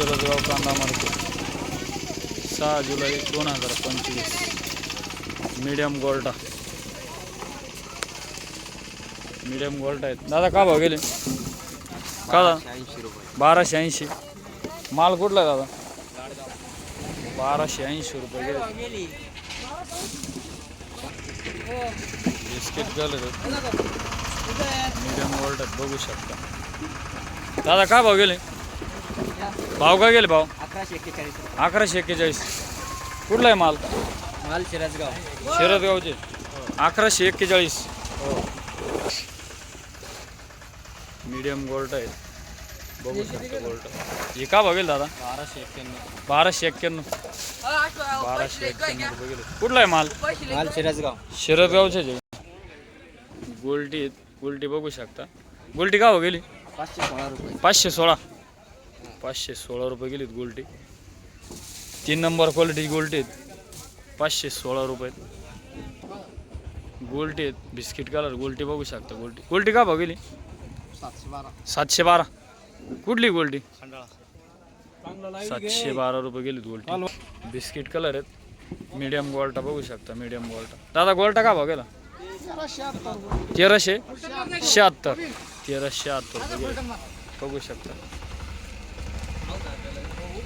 शिरदगाव कांदा मार्केट. सहा जुलै दोन हजार पंचवीस. मीडियम गोल्टा मीडियम गोल्ट आहेत. दादा का भाव गेले? का दादा? बाराशे ऐंशी. माल कुठला दादा? बाराशे ऐंशी रुपये गेले. बिस्किट कलर मीडियम आहेत बघू शकता. दादा का भाव गेले? भाव काय गेले भाव? अकराशे एक्केचाळीस अकराशे एक्केचाळीस. कुठला आहे माल? माल शिरसगाव. शिरदगावचे अकराशे एक्केचाळीस. मीडियम गोल्ड आहे. बघू शकता गोल्ड. हे का बघेल दादा? बाराशे एक्क्याण्णव. बाराशे एक्क्याण्णव. बाराशे एक्क्याण्णव रुपये गेले. कुठला आहे माल? माल शिरसगाव. शिरदगावचे जे गोल्टी आहेत गोल्टी बघू शकता. गोल्टी का हो गेली? पाचशे सोळा रुपये. पाचशे सोळा. पाचशे सोळा रुपये गेलीत गोल्टी तीन नंबर क्वालिटी गोल्टी आहेत. पाचशे सोळा रुपये. गोल्टी आहेत. बिस्किट कलर गोल्टी बघू शकता गोल्टी गोल्टी का भाव गेली? सातशे बारा. कुठली गोल्टी सातशे बारा रुपये गेलीत गोल्टी बिस्किट कलर आहेत. मीडियम गोल्टा बघू शकता मीडियम गोल्टा दादा गोल्टा का भाव गेला? तेराशे. शहात्तर तेराशे शहात्तर बघू शकता.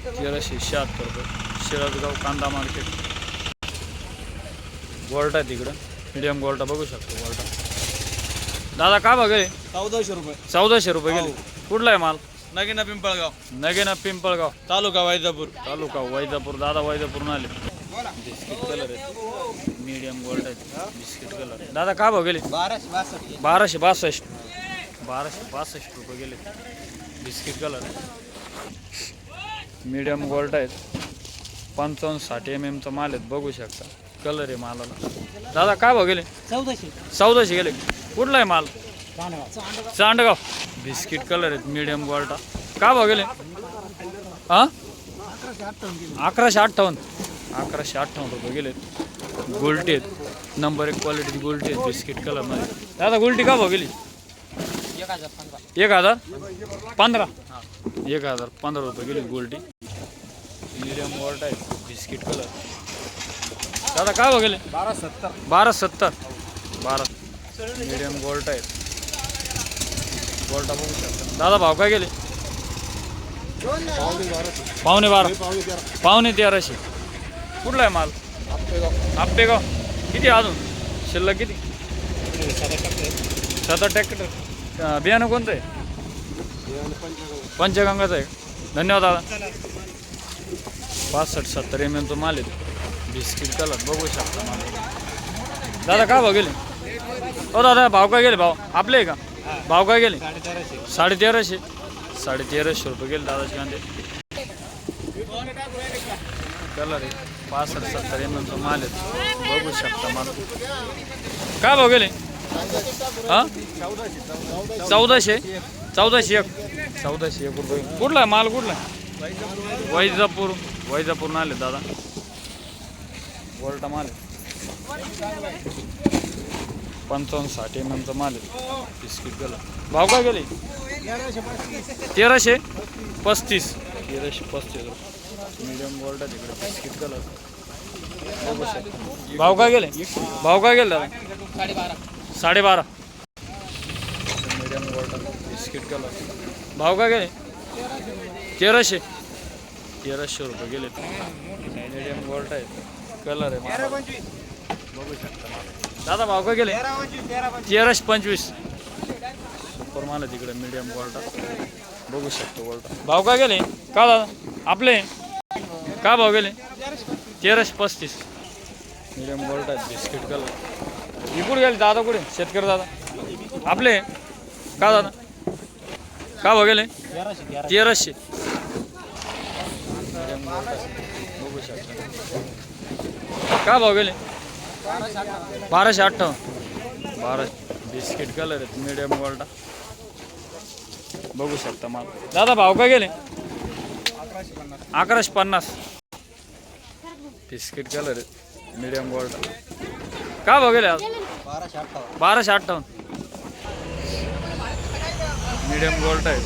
तेराशे शहात्तर रुपये. शिरदगाव कांदा मार्केट. गोल्टा आहे तिकडं. मीडियम गोल्टा बघू शकतो गोल्टा. दादा का गेले? चौदाशे रुपये. चौदाशे रुपये गेले. कुठला आहे माल? नगिना पिंपळगाव. नगेना पिंपळगाव. तालुका वैजापूर. तालुका वैजापूर. दादा वैजापूर आले. बिस्किट कलर आहेत. मीडियम गोल्ड आहेत. बिस्किट कलर दादा का भाव गेले? बाराशे बासष्ट. बाराशे बासष्ट. बाराशे बासष्ट रुपये गेले. बिस्किट कलर मीडियम गोल्ड आहेत. पंचावन्न साठ एम एमचा माल आहेत बघू शकता. कलर आहे मालाला. दादा काय भाव गेले? चौदाशे. चौदाशे गेले. कुठला आहे माल? चांडगाव. बिस्किट कलर आहेत मीडियम गोल्टा का भाव गेले? हां? अकराशे अठ्ठावन्न. अकराशे अठ्ठावन्न रुपये गेले. गोल्टी आहेत. नंबर एक क्वालिटीची गोल्टी आहेत बिस्किट कलरमध्ये दादा गोल्टी का भाव गेली? एक हजार पंधरा. एक हजार पंधरा. एक हजार पंधरा रुपये गेली गोल्टी मीडियम गोल्ट आहे. बिस्किट कलर दादा काय गेले? बारा सत्तर. बारा सत्तर. बारा. मीडियम गोल्ट आहेत गोल्टा बघू शकता दादा भाव काय गेले? पावणे बारा. पावणे तेराशे. कुठला आहे माल? आप्पेगाव. किती आहे अजून? शिल्लक किती? सतत ट्रॅक्टर बियाणं कोणतं आहे? पंचगंगाचं आहे. धन्यवाद दादा. पासष्ट सत्तर एम एमचं माल आहे. बिस्किट कलर बघू शकता माल. दादा काय भाव गेले? हो दादा भाव काय गेले भाव? आपले आहे का? भाव काय गेले? साडे तेराशे साडे तेराशे रुपये गेले दादाचे कांदे. कलर आहे. पासष्ट सत्तर एम एमचं माल आहे. बघू शकता माल. काय भाव गेले? हां? चौदाशे. चौदाशे एक. चौदाशे एक रुपये. कुठला आहे? माल कुठला आहे? वैजापूर. वैजापूर आले दादा. गोल्टा माल. पंचावन्न साठ एम एमचा माल बिस्किट कलर भाव काय गेले? तेराशे पस्तीस. तेराशे पस्तीस. मिडियम गोल्ड तिकडे बिस्किट कलर भाव काय गेले? भाव काय गेले दादा? साडेबारा. मीडियम गोल्ड बिस्किट कलर भाव काय गेले? तेराशे. तेराशे रुपये गेले. मीडियम गोल्ड आहे. कलर आहे. बघू शकता. दादा भाव काय गेले? तेराशे पंचवीस. सुपर माल आहे तिकडे मीडियम गोल्टा बघू शकतो गोल्टा भाव काय गेले? का दादा? आपले? का भाव गेले? तेराशे पस्तीस. मीडियम गोल्ट आहेत बिस्किट कलर कुठे गेले? दादा कुठे? शेतकरी दादा. आपले? का दादा? का भाव गेले? तेराशे तेराशे मीडियम गोल्ट आहे. बघू शकता का भाव गेले? बाराशे अठ्ठावन्न. बाराशे. बिस्किट कलर आहेत मीडियम गोल्टा बघू शकता माल. दादा भाव काय गेले? अकराशे पन्नास. बिस्किट कलर आहेत मीडियम गोल्टा का भाव गेले आज? बाराशे अठ्ठावन्न. मीडियम गोल्ट आहे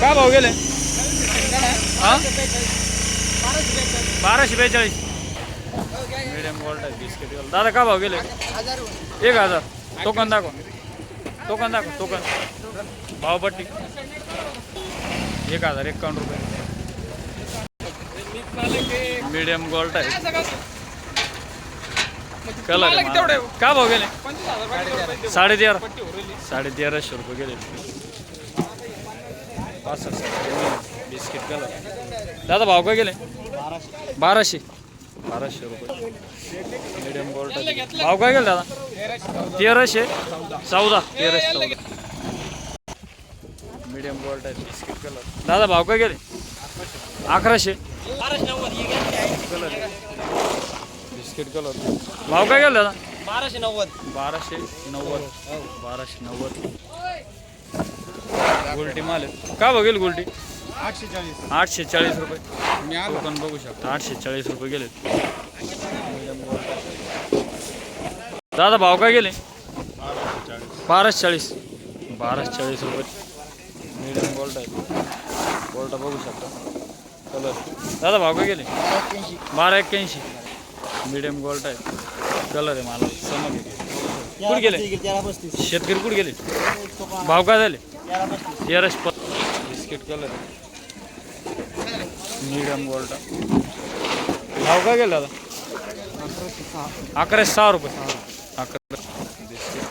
का भाव गेले? हा? बाराशे बेचाळीस. मिडियम गोल्ड आहे बिस्किट दादा का भाव गेले? एक हजार. टोकन दाखवा. टोकन दाखवा टोकन भावपट्टी एक हजार एक्कावन्न रुपये. मीडियम गोल्ड आहे. कलर. का भाव गेले? साडे तेरा साडे तेराशे रुपये गेले. पासष्ट. बिस्किट कलर दादा भाव काय गेले? बाराशे. बाराशे रुपये. मीडियम गोल्ड भाव काय गेले दादा? तेराशे. चौदा. तेराशे चौदा. मीडियम गोल्ड आहे. बिस्किट कलर दादा भाव काय गेले? अकराशे. कलर बिस्किट कलर भाव काय गेले दादा? बाराशे नव्वद. बाराशे नव्वद. बाराशे नव्वद. गुलटी माल का बघेल गुलटी? आठशे चाळीस आठशे चाळीस रुपये टोकन बघू शकता. आठशे चाळीस रुपये गेले दादा भाव काय गेले? बाराशे चाळीस बाराशे चाळीस रुपये. मिडियम गोल्ड आहे. गोल्ड बघू शकता. कलर दादा भाव काय गेले? बारा एक्क्याऐंशी. मिडियम गोल्ड आहे. कलर आहे मला. समज कुठे गेले? शेतकरी कुठे गेले? भाव काय झाले? तेराशे बिस्किट कलर मीडियम गोल्ड. भाव काय गेला दादा अकराशे सहा रुपये. अकरा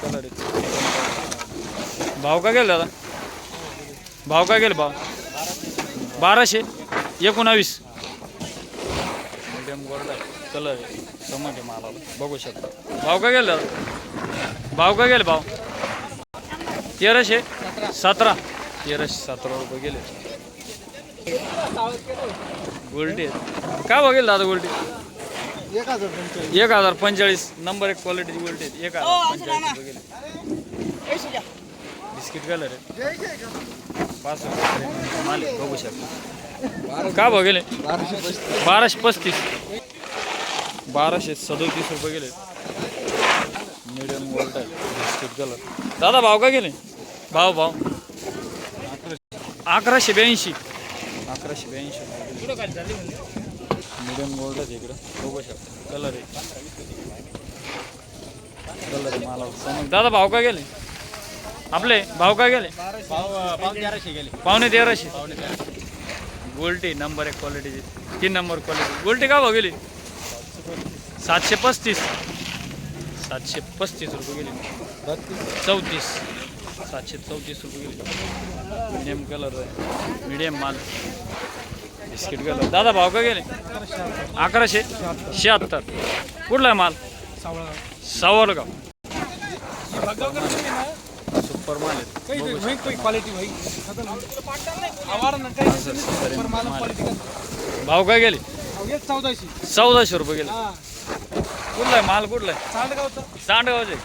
कलर भाव काय गेला दादा भाव काय गेला भाव? बाराशे. एकोणावीस. मीडियम गोल्ड कलर आहे समज मला बघू शकता. भाव काय गेला दादा भाव काय गेला भाव? तेराशे. सतरा. तेराशे सतरा रुपये गेले. गोल्टी आहेत काय बघेल दादा गोल्टी एक हजार पंचाळीस एक हजार पंचेचाळीस. नंबर एक क्वालिटीची गोल्टी आहेत एक हजार पंचेचाळीस बिस्किट कलर आहे. पाच रुपये. माल आहे, बघू शकता. का बघेल? बाराशे पस्तीस. बाराशे पस्तीस. बाराशे सदोतीस रुपये गेले. मीडियम गोल्ड आहे. बिस्किट कलर दादा भाव काय गेले? भाव भाव. अकराशे ब्याऐंशी. अकराशे ब्याऐंशी मीडियम गोल्ड आहे इकडं. बघू शकता. कलर आहे. कलर आहे मला समज दादा भाव काय गेले? आपले भाव काय गेले? पाव तेराशे गेले. पावणे तेराशे. गोल्टी नंबर एक क्वालिटीची तीन नंबर क्वालिटी गोल्टी का भाव गेली? सातशे पस्तीस. सातशे पस्तीस रुपये गेली. चौतीस. सातशे चौतीस रुपये गेली मीडियम कलर आहे. मीडियम माल. बिस्किट कलर दादा भाव का गेले? अकराशे शहात्तर. कुठला आहे माल? सावरगाव. सुपर माल आहे. भाव काय गेले? चौदाशे. चौदाशे रुपये गेले. कुठला आहे माल? कुठला आहे? सांडगावचं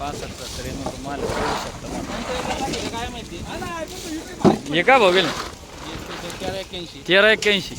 पासष्ट सत्तर माल आहे. बघू शकता. काय माहिती हे काय भाव गेले तेरा एक्क्याऐंशी तेरा एक्क्याऐंशी